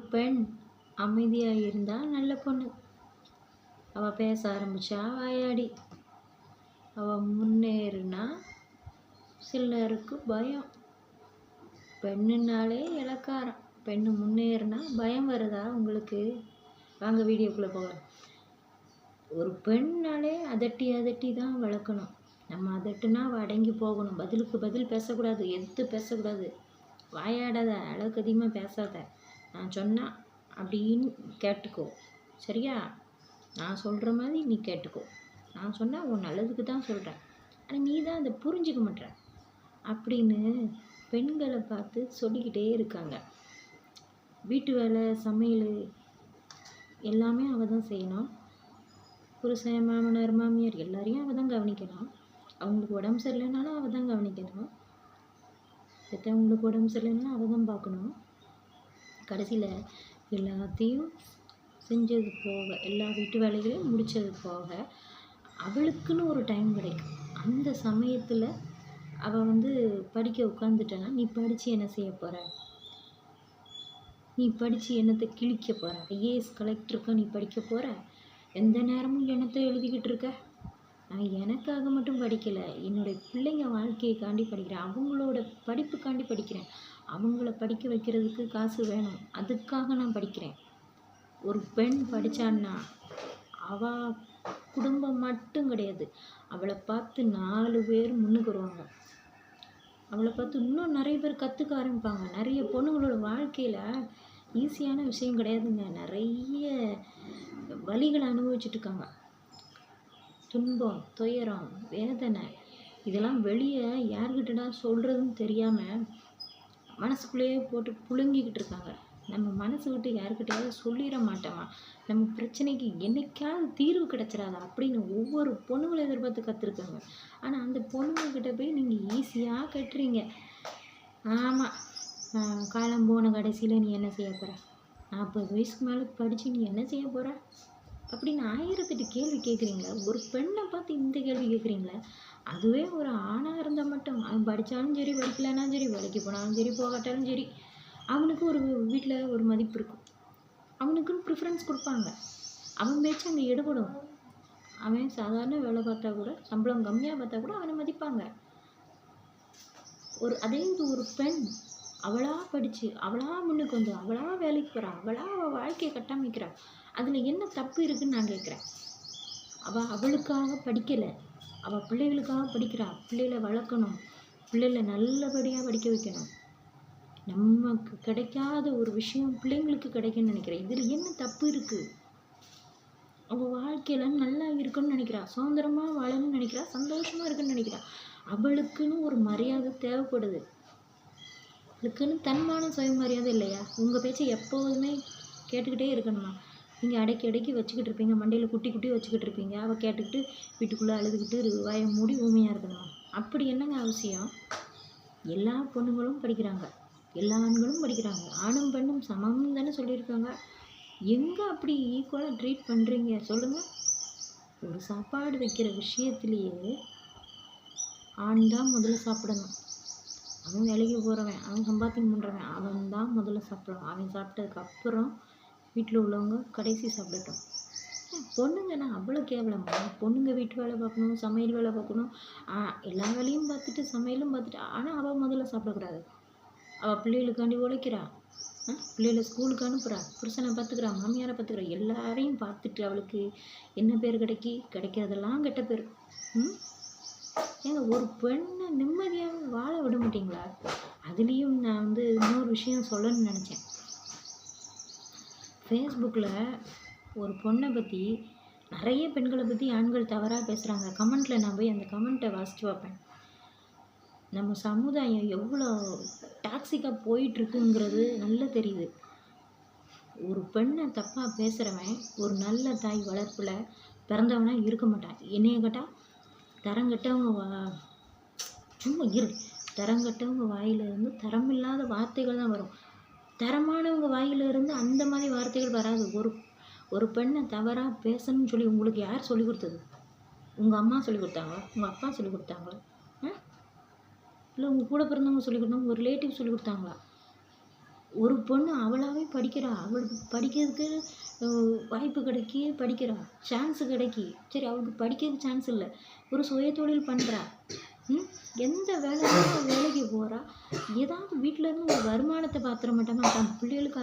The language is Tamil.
பெண் அமைதியாக இருந்தால் நல்ல பொண்ணு. அவள் பேச ஆரம்பித்தா வாயாடி. அவள் முன்னேறுனா சிலருக்கு பயம். பெண்ணுனாலே இலக்காரம் பெண்ணு முன்னேறினா பயம் வருதா உங்களுக்கு? வாங்க வீடியோக்குள்ளே போகலாம். ஒரு பெண்ணாலே அதட்டி அதட்டி தான் வளர்க்கணும். நம்ம அதட்டுனா அவள் அடங்கி போகணும். பதிலுக்கு பதில் பேசக்கூடாது. எதிர்த்து பேசக்கூடாது. வாயாடாத. அளவுக்கு அதிகமாக பேசாத. நான் சொன்னால் அப்படின்னு கேட்டுக்கோ. சரியா? நான் சொல்கிற மாதிரி நீ கேட்டுக்கோ. நான் சொன்னால் உன் நல்லதுக்கு தான் சொல்கிறேன் ஆனால் நீ தான் அதை புரிஞ்சுக்க மாட்ற அப்படின்னு பெண்களை பார்த்து சொல்லிக்கிட்டே இருக்காங்க. வீட்டு வேலை சமையல் எல்லாமே அவள் தான் செய்யணும். புருஷன் மாமனார் மாமியார் எல்லாரையும் அவள் தான் கவனிக்கணும். அவங்களுக்கு உடம்பு சரியில்லைனாலும் அவள் தான் கவனிக்கணும். பெற்றவங்களுக்கு உடம்பு சரியில்லைனாலும் அவள் தான் பார்க்கணும். கடைசியில் எல்லாத்தையும் செஞ்சது போக எல்லா வீட்டு வேலைகளையும் முடித்தது போக அவளுக்குன்னு ஒரு டைம் கிடைக்கும். அந்த சமயத்தில் அவள் வந்து படிக்க உட்காந்துட்டனா நீ படித்து என்ன செய்ய போகிற நீ படித்து என்னத்தை கிழிக்க போகிற ஐஏஎஸ் கலெக்டருக்கா நீ படிக்க போகிற எந்த நேரமும் என்னத்தை எழுதிக்கிட்டு இருக்க? நான் எனக்காக மட்டும் படிக்கலை. என்னுடைய பிள்ளைங்க வாழ்க்கையைக்காண்டி படிக்கிறேன். அவங்களோட படிப்புக்காண்டி படிக்கிறேன். அவங்கள படிக்க வைக்கிறதுக்கு காசு வேணும். அதுக்காக நான் படிக்கிறேன். ஒரு பெண் படித்தான்னா அவள் குடும்பம் மட்டும் கிடையாது. அவளை பார்த்து நாலு பேர் முன்னுக்கு வருவாங்க அவளை பார்த்து இன்னும் நிறைய பேர் கற்றுக்க ஆரம்பிப்பாங்க. நிறைய பொண்ணுங்களோட வாழ்க்கையில் ஈஸியான விஷயம் கிடையாதுங்க. நிறைய வழிகளை அனுபவிச்சுட்டு இருக்காங்க. துன்பம் துயரம் வேதனை இதெல்லாம் வெளியே யார்கிட்டடா சொல்கிறதுன்னு தெரியாமல் மனசுக்குள்ளேயே போட்டு புழுங்கிக்கிட்டு இருக்காங்க. நம்ம மனசு விட்டு யாருக்கிட்டையாவது சொல்லிட மாட்டோமா? நம்ம பிரச்சனைக்கு என்னைக்காவது தீர்வு கிடச்சிடாதா? அப்படின்னு ஒவ்வொரு பொண்ணுங்களும் எதிர்பார்த்து கற்றுருக்காங்க ஆனால் அந்த பொண்ணுங்கக்கிட்ட போய் நீங்கள் ஈஸியாக கட்டுறீங்க. ஆமாம் காலம் போன கடைசியில் நீ என்ன செய்ய போகிற நாற்பது வயசுக்கு மேலே படித்து நீ என்ன செய்ய போகிற அப்படின்னு ஆயிரத்தெட்டு கேள்வி கேட்குறீங்களா ஒரு பெண்ணை பார்த்து இந்த கேள்வி கேட்குறீங்களா அதுவே ஒரு ஆணாக இருந்தால் மட்டும் அவன் படித்தாலும் சரி படிக்கலைனாலும் சரி வேலைக்கு போனாலும் சரி போகாட்டாலும் சரி அவனுக்கு ஒரு வீட்டில் ஒரு மதிப்பு இருக்கும். அவனுக்குன்னு ப்ரிஃபரன்ஸ் கொடுப்பாங்க. அவன் பேச்சு அங்கே எடுபடும். அவன் சாதாரண வேலை பார்த்தா கூட சம்பளம் கம்மியாக பார்த்தா கூட அவனை மதிப்பாங்க. ஒரு அதே இது ஒரு பெண் அவளாக படித்து அவளா முன்னுக்கு வந்து அவளாக வேலைக்கு போகிறா அவளா அவள் வாழ்க்கையை கட்டமைக்கிறா. அதில் என்ன தப்பு இருக்குன்னு நான் கேட்குறேன் அவள் அவளுக்காக படிக்கலை. அவள் பிள்ளைகளுக்காக படிக்கிறா. பிள்ளைகளை வளர்க்கணும். பிள்ளைகளை நல்லபடியாக படிக்க வைக்கணும். நமக்கு கிடைக்காத ஒரு விஷயம் பிள்ளைங்களுக்கு கிடைக்கும்னு நினைக்கிறேன். இதில் என்ன தப்பு இருக்குது அவள் வாழ்க்கையில் நல்லா இருக்கணும்னு நினைக்கிறா. சுதந்திரமாக வாழணும்னு நினைக்கிறா. சந்தோஷமாக இருக்குன்னு நினைக்கிறா. அவளுக்குன்னு ஒரு மரியாதை தேவைப்படுது. அவளுக்குன்னு தன்மான சுயமரியாதை இல்லையா? உங்கள் பேச்சை எப்போதுமே கேட்டுக்கிட்டே இருக்கணுமா? நீங்கள் அடக்கி அடக்கி வச்சுக்கிட்டு இருப்பீங்க. மண்டையில் குட்டி குட்டி வச்சுக்கிட்டு இருப்பீங்க. அவள் கேட்டுக்கிட்டு வீட்டுக்குள்ளே அழுதுகிட்டு வாயை மூடி ஊமையாக இருக்கணுமா. அப்படி என்னங்க அவசியம்? எல்லா பொண்ணுங்களும் படிக்கிறாங்க. எல்லா ஆண்களும் படிக்கிறாங்க. ஆணும் பெண்ணும் சமம் தானே சொல்லியிருக்காங்க. எங்கே அப்படி ஈக்குவலாக ட்ரீட் பண்ணுறீங்க சொல்லுங்கள் ஒரு சாப்பாடு வைக்கிற விஷயத்துலேயே ஆண் தான் முதல்ல சாப்பிடணும். அவன் வேலைக்கு போகிறவன் அவன் சம்பாத்தியம் பண்ணுறவன் அவன் தான் முதல்ல சாப்பிடணும். அவன் சாப்பிட்டதுக்கப்புறம் வீட்டில் உள்ளவங்க கடைசி சாப்பிடட்டும். பொண்ணுங்கன்னா அவ்வளோ கேவலமா? பொண்ணுங்க வீட்டு வேலை பார்க்கணும் சமையல் வேலை பார்க்கணும். எல்லா வேலையும் பார்த்துட்டு சமையலும் பார்த்துட்டு ஆனால் அவள் முதல்ல சாப்பிடக்கூடாது. அவள் பிள்ளைகளுக்காண்டி உழைக்கிறா. பிள்ளைகளை ஸ்கூலுக்கு அனுப்புகிறா புருஷனை பார்த்துக்கிறா மாமியாரை பார்த்துக்கிறா. எல்லாரையும் பார்த்துட்டு அவளுக்கு என்ன பேர் கிடைக்கி? கிடைக்கிறதெல்லாம் கெட்ட பேர். ம்? ஏங்க ஒரு பெண்ணை நிம்மதியாக வாழ விட மாட்டீங்களா? அதுலேயும் நான் வந்து இன்னொரு விஷயம் சொல்லணும்னு நினச்சேன். ஃபேஸ்புக்கில் ஒரு பொண்ணை பற்றி நிறைய பெண்களை பற்றி ஆண்கள் தவறாக பேசுகிறாங்க கமெண்ட்டில் நான் போய் அந்த கமெண்ட்டை வாசித்து பார்ப்பேன். நம்ம சமுதாயம் எவ்வளோ டாக்ஸிக்காக போயிட்டுருக்குங்கிறது நல்லா தெரியுது. ஒரு பெண்ணை தப்பாக பேசுகிறவன் ஒரு நல்ல தாய் வளர்ப்பில் பிறந்தவனாக இருக்க மாட்டான். என்னைய கேட்டால் தரங்கட்டவங்க வா சும்மா இரு தரங்கட்டவங்க வாயிலிருந்து தரமில்லாத வார்த்தைகள் தான் வரும். தரமானவங்க வாயிலிருந்து அந்த மாதிரி வார்த்தைகள் வராது. ஒரு ஒரு பெண்ணை தவறாக பேசணும்னு சொல்லி உங்களுக்கு யார் சொல்லி கொடுத்தது? உங்கள் அம்மா சொல்லி கொடுத்தாங்களா? உங்கள் அப்பா சொல்லி கொடுத்தாங்களா? இல்லை உங்கள் கூட பிறந்தவங்க சொல்லி கொடுத்தாங்க ஒரு ரிலேட்டிவ் சொல்லி கொடுத்தாங்களா? ஒரு பொண்ணு அவளாகவே படிக்கிறா. அவளுக்கு படிக்கிறதுக்கு வாய்ப்பு கிடைக்கி படிக்கிறா. சான்ஸ் கிடைக்கி. சரி அவளுக்கு படிக்கிறதுக்கு சான்ஸ் இல்லை. ஒரு சுய தொழில் பண்ணுறா எந்த வேலைக்கும் வேலைக்கு போகிறா ஏதாவது வீட்டில் இருந்து ஒரு வருமானத்தை பார்த்துட மாட்டாமா தன் பிள்ளைகளுக்கு